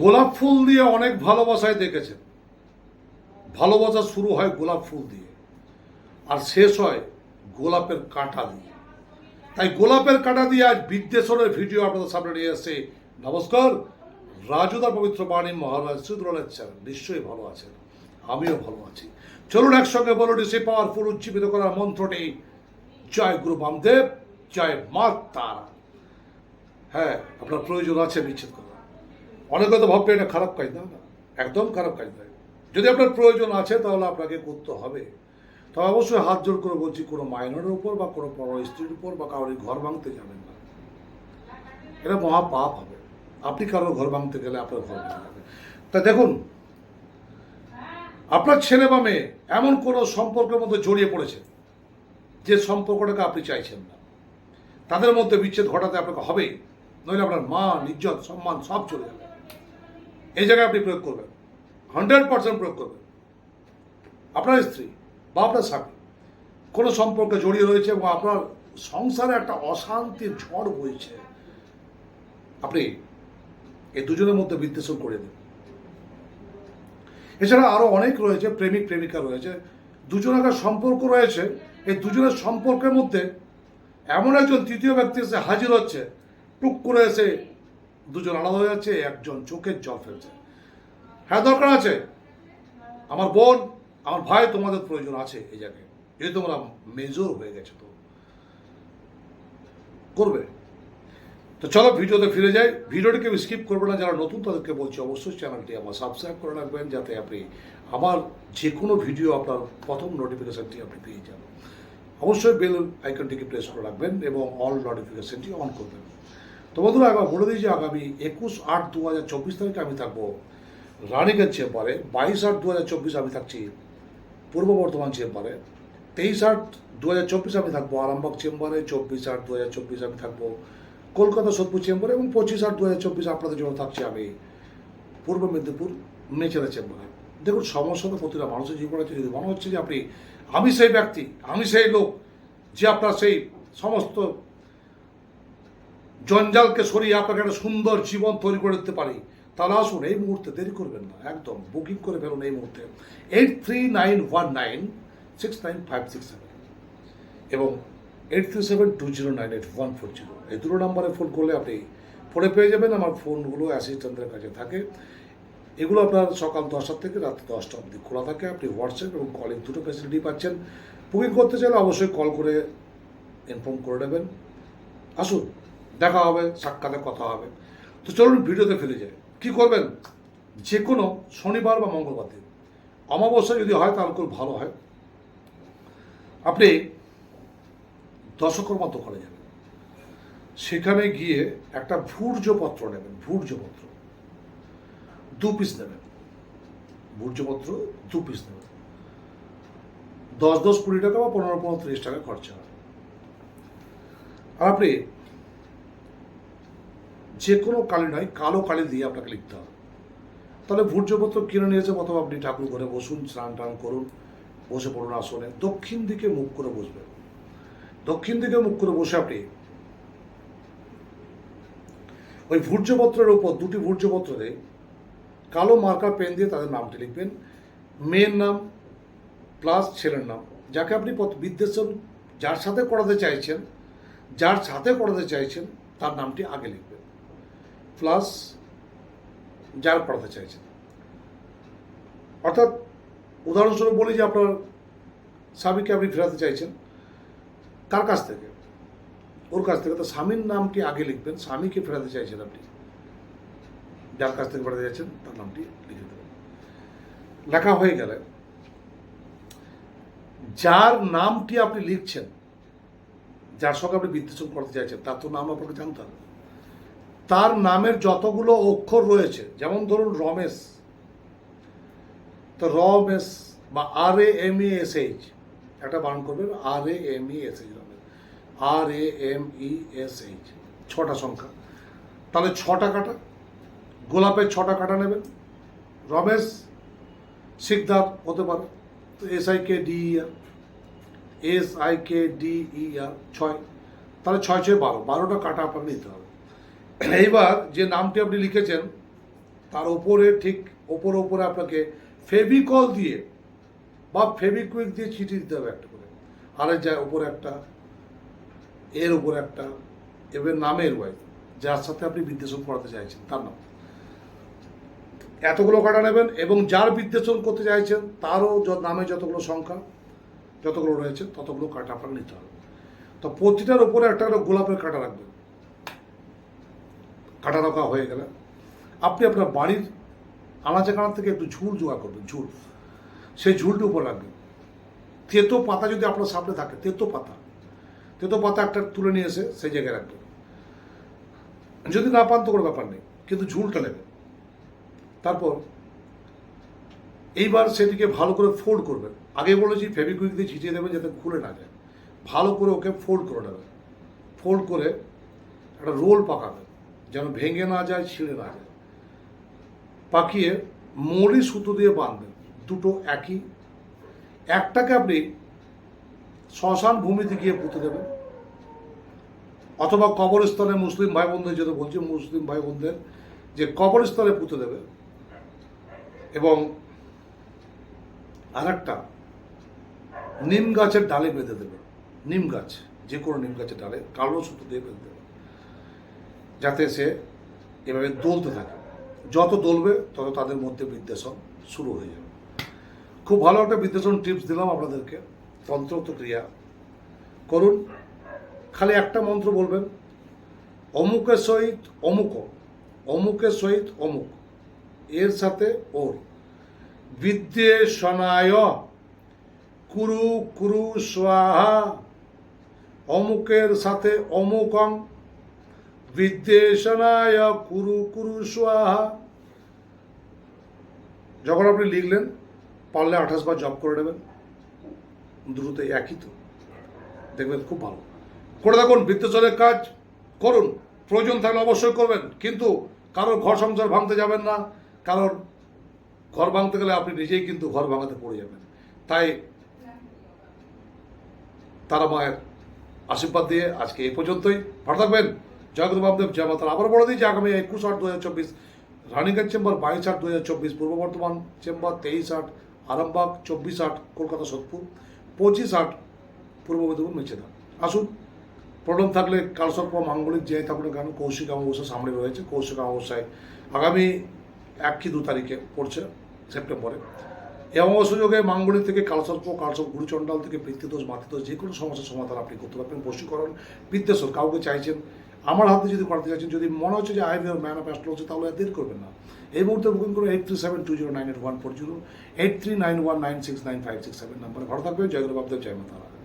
গোলাপ ফুল দিয়ে অনেক ভালোবাসায় দেখেছেন। ভালোবাসা শুরু হয় গোলাপ ফুল দিয়ে, আর শেষ হয় গোলাপের কাঁটা দিয়ে। তাই গোলাপের কাঁটা দিয়ে আজ বিদ্বেষণের ভিডিও আপনাদের সামনে নিয়ে এসেছে। নমস্কার, রাজুদার পবিত্র বাণী মহারাজ চ্যানেল। নিশ্চয়ই ভালো আছেন, আমিও ভালো আছি। চলুন একসঙ্গে বলুন সে পাওয়ারফুল উজ্জীবিত করার মন্ত্রটি। জয় গুরু বামদেব, জয় মা তারা হ্যাঁ আপনার প্রয়োজন আছে বিচ্ছেদ করা অনেকে তো ভাববে এটা খারাপ কাজ না একদম খারাপ কাজ নয়। যদি আপনার প্রয়োজন আছে, তাহলে আপনাকে করতে হবে। তবে অবশ্যই হাত জোর করে বলছি, কোনো মাইনরের উপর বা কোনো পর স্ত্রীর উপর বা কারোর ঘর ভাঙতে যাবেন না। এটা মহা পাপ হবে। আপনি কারোর ঘর ভাঙতে গেলে আপনার ঘর ভেঙে যাবে। তা দেখুন, আপনার ছেলে বা মেয়ে এমন কোনো সম্পর্কের মধ্যে জড়িয়ে পড়েছে, যে সম্পর্কটাকে আপনি চাইছেন না। তাদের মধ্যে বিচ্ছেদ ঘটাতে আপনাকে হবেই নইলে আপনার মান, ইজ্জত, সম্মান সব চলে যাবে। এই জায়গায় আপনি প্রয়োগ করবেন। হান্ড্রেড পার্সেন্ট প্রয়োগ করবেন। আপনার স্ত্রী বা আপনার স্বামী কোনো সম্পর্কে জড়িয়ে রয়েছে এবং আপনার সংসারে একটা অশান্তির ঝড় বইছে, আপনি এই দুজনের মধ্যে বিদ্বেষণ করে দেবেন এছাড়া আরও অনেক রয়েছে, প্রেমিক, প্রেমিকা রয়েছে। দুজনের সম্পর্ক রয়েছে। এই দুজনের সম্পর্কের মধ্যে এমন একজন তৃতীয় ব্যক্তি এসে হাজির হচ্ছে, টুক করে এসে দুজন আলাদা হয়ে যাচ্ছে, একজন চোখের জল ফেলছে। হ্যাঁ দরকার আছে। আমার বোন, আমার ভাই, তোমাদের প্রয়োজন আছে এই জায়গায়। যদি তোমরা মেজর হয়ে গেছে তো। করবে। তো চলো, ভিডিওতে ফিরে যাই। ভিডিওটিকে আমি স্কিপ করব না। যারা নতুন, তাদেরকে বলছি অবশ্যই চ্যানেলটি আমার সাবস্ক্রাইব করে রাখবেন, যাতে আপনি আমার যে কোনো ভিডিও আপনার প্রথম নোটিফিকেশানটি আপনি পেয়ে যান। অবশ্যই বেল আইকনটিকে প্রেস করে রাখবেন এবং অল নোটিফিকেশানটি অন করবেন। তো বন্ধুরা একবার বলে দিই যে আগামী একুশ আট দু হাজার চব্বিশ তারিখে আমি থাকব রানীগঞ্জ চেম্বারে, বাইশ আট দু হাজার চব্বিশ আমি থাকছি পূর্ব বর্ধমান চেম্বারে, তেইশ আট দু হাজার চব্বিশ আমি থাকব আরামবাগ চেম্বারে, চব্বিশ আট দু হাজার চব্বিশ আমি থাকব কলকাতা সোদপুর চেম্বারে এবং পঁচিশ আট দু হাজার চব্বিশ আপনাদের জন্য থাকছি আমি পূর্ব মেদিনীপুর মেচেরা চেম্বারে। দেখুন, সমস্যা তো প্রতিটা মানুষের জীবনে আছে। যদি মনে হচ্ছে যে আপনি আমি সেই ব্যক্তি, আমি সেই লোক, যে আপনার সেই সমস্ত জঞ্জালকে সরিয়ে আপনাকে একটা সুন্দর জীবন তৈরি করে দিতে পারি। তাহলে আসুন, এই মুহূর্তে দেরি করবেন না, একদম বুকিং করে ফেলুন এই মুহূর্তে। Eight three nine one nine six nine five six seven এবং eight three seven two zero nine eight one four zero এই দুটো নাম্বারে ফোন করলে আপনি ফোনে পেয়ে যাবেন। আমার ফোনগুলো অ্যাসিস্ট্যান্টের কাছে থাকে। এগুলো আপনার সকাল দশটা থেকে রাত দশটা অবধি খোলা থাকে। আপনি হোয়াটসঅ্যাপ এবং কলিং দুটো ফ্যাসিলিটি পাচ্ছেন। বুকিং করতে চাইলে অবশ্যই কল করে ইনফর্ম করে নেবেন। আসুন দেখা হবে, সাক্ষাতে কথা হবে। তো চলুন ভিডিওতে ফেলে যাই। কী করবেন? যে কোনো শনিবার বা মঙ্গলবার দিন। অমাবস্যা যদি হয়, তাহলে খুব ভালো হয়। আপনি দশকর্মা দোকানে যাবেন। সেখানে গিয়ে একটা ভূর্জপত্র নেবেন, ভূর্জপত্র। দু পিস নেবেন। ভূর্জপত্র দু পিস নেবেন। দশ দশ কুড়ি টাকা বা পনেরো পনেরো ত্রিশ টাকা খরচা হয় আর আপনি যে কোনো কালি নয়, কালো কালি দিয়ে আপনাকে লিখতে হবে। তাহলে ভূর্জপত্র কিনে নিয়েছে অথবা আপনি ঠাকুর ঘরে বসুন, স্নান টান করুন, বসে পড়ুন আসনে। দক্ষিণ দিকে মুখ করে বসবেন। দক্ষিণ দিকে মুখ করে বসে আপনি ওই ভূর্জপত্রের উপর, দুটি ভূর্জপত্রে কালো মার্কার পেন দিয়ে তাদের নামটি লিখবেন। মেয়ের নাম প্লাস ছেলের নাম। যাকে আপনি বিদ্বেষণ যার সাথে করাতে চাইছেন, যার সাথে করাতে চাইছেন, তার নামটি আগে লিখবেন। প্লাস যার পড়াতে চাইছেন। অর্থাৎ উদাহরণস্বরূপ বলি যে আপনার স্বামীকে আপনি ফেরাতে চাইছেন, কার কাছ থেকে? ওর কাছ থেকে। তো স্বামীর নামটি আগে লিখবেন? স্বামীকে ফেরাতে চাইছেন আপনি। যার কাছ থেকে ফেরাতে চাইছেন, তার নামটি লিখে দেবেন। লেখা হয়ে গেলে যার নামটি আপনি লিখছেন, যার সঙ্গে আপনি বিদ্বেষণ করতে চাইছেন, তার তো নাম আপনাকে জানতে হবে। তার নামের যতগুলো অক্ষর রয়েছে, যেমন ধরুন রমেশ, তো রমেশ বা R A M E S H একটা বানান করবেন R A M E S H Ramesh R A M E S H ছটা সংখ্যা। তাহলে ছটা কাটা, গোলাপের ছটা কাটা নেবেন। রমেশ শিকদার হতে পারে, তো S I K D R S I K D R ছয়। তাহলে ছয় ছয় বারো, বারোটা কাটা আপনার নিতে হবে। এইবার যে নামটি আপনি লিখেছেন, তার উপরে ঠিক ওপরে ওপরে আপনাকে ফেভিকল দিয়ে বা ফেভিকুইক দিয়ে চিঠি দিতে হবে একটা করে। আরেক যায় উপরে একটা, এর উপরে একটা, এবার নামের ওয়াই, যার সাথে আপনি বিদ্বেষণ করাতে চাইছেন, তার নাম। এতগুলো কাটা নেবেন এবং যার বিদ্বেষণ করতে চাইছেন, তারও নামে যতগুলো সংখ্যা, যতগুলো রয়েছে, ততগুলো কাটা আপনাকে নিতে হবে। তো প্রতিটার উপরে একটা গোলাপের কাটা রাখবেন। কাটা রাখা হয়ে গেলে আপনি আপনার বাড়ির আনাচে কানার থেকে একটু ঝুল জোগাড় করবেন, ঝুল। সেই ঝুলটি উপর রাখবেন। তেতো পাতা যদি আপনার সামনে থাকে, তেতো পাতা। তেতো পাতা একটা তুলে নিয়ে এসে সেই জায়গায় রাখবেন। যদি না পান তো কোনো ব্যাপার নেই, কিন্তু ঝুলটা নেবেন। তারপর এইবার সেটিকে ভালো করে ফোল্ড করবেন। আগে বলেছি ফেবিকুইক দিয়ে ছিটিয়ে দেবেন যাতে খুলে না যায়। ভালো করে ওকে ফোল্ড করে নেবেন। ফোল্ড করে একটা রোল পাকাবেন। যেন ভেঙে না যায়, ছিঁড়ে না যায়। পাকিয়ে মরি সুতো দিয়ে বাঁধবেন, দুটো একই। একটাকে আপনি শ্মশান ভূমিতে গিয়ে পুঁতে দেবেন, অথবা কবরস্থানে মুসলিম ভাই বোনদের যেটা বলছি, মুসলিম ভাই বোনদের যে কবরস্থানে পুঁতে দেবে এবং আরেকটা, নিম গাছের ডালে বেঁধে দেবে নিম গাছ, যে কোনো নিম গাছের ডালে কালো সুতো দিয়ে বেঁধে দেবে যাতে সে এভাবে দোলতে থাকে। যত দোলবে, তত তাদের মধ্যে বিদ্বেষণ শুরু হয়ে যাবে। খুব ভালো একটা বিদ্বেষণ টিপস দিলাম আপনাদেরকে। তন্ত্রত ক্রিয়া করুন। খালি একটা মন্ত্র বলবেন, অমুকের সহিত অমুক, অমুকের সহিত অমুক, এর সাথে ওর। বিদ্বেষণায় কুরু কুরু স্বাহা, অমুকের সাথে অমুকং বিদ্বেষণায় কুরু কুরু যখন আপনি লিখলেন, পারলে আঠাশ বার জব করে নেবেন। দ্রুত একই তো। দেখবেন খুব ভালো। করে দেখুন, বৃত্তচলের কাজ করুন। প্রয়োজন থাকলে অবশ্যই করবেন। কিন্তু কারোর ঘর সংসার ভাঙতে যাবেন না। কারোর ঘর ভাঙতে গেলে আপনি নিজেই কিন্তু ঘর ভাঙাতে পড়ে যাবেন। তাই তারা মায়ের আশীর্বাদ দিয়ে আজকে এই পর্যন্তই। ভালো থাকবেন। জয়গুরু বামদেব আবার বলে দিই যে আগামী একুশ আট দু হাজার চব্বিশ রানীগঞ্জ চেম্বার বাইশ আট দু হাজার চব্বিশ, পূর্ব বর্ধমান চেম্বার তেইশ আট, আরামবাগ চব্বিশ আট, কলকাতা সোদপুর পঁচিশ আট, পূর্ব মেদিনীপুর মেচেদা। আসুন প্রবলেম থাকলে কালসর্প, মাঙ্গলিক যে থাকুন না কেন কৌশিক অমাবস্যা সামনে রয়েছে। কৌশিক অমাবস্যায় আগামী এক কি দু তারিখে পড়ছে সেপ্টেম্বরে। এই অমাবস্যা যোগে মাঙ্গলিক থেকে কালসর্প কালসর্প গুরুচণ্ডাল থেকে পিতৃদোষ, মাতৃদোষ, যে কোনো সমস্যার সমাধান আপনি করতে পারবেন। বশীকরণ, বিদ্বেষণ, কাউকে চাইছেন আমার হাতে যদি করাতে চাচ্ছেন যদি মনে হচ্ছে যে I bear man of astrology, তাহলে দেরি করবেন না। এই মুহূর্তে বুকিং করুন eight three seven two zero nine eight one four zero eight three nine one nine six nine five six seven নাম্বারে ভালো থাকবে জয়গুরু বাবদেব জয় মাতারা।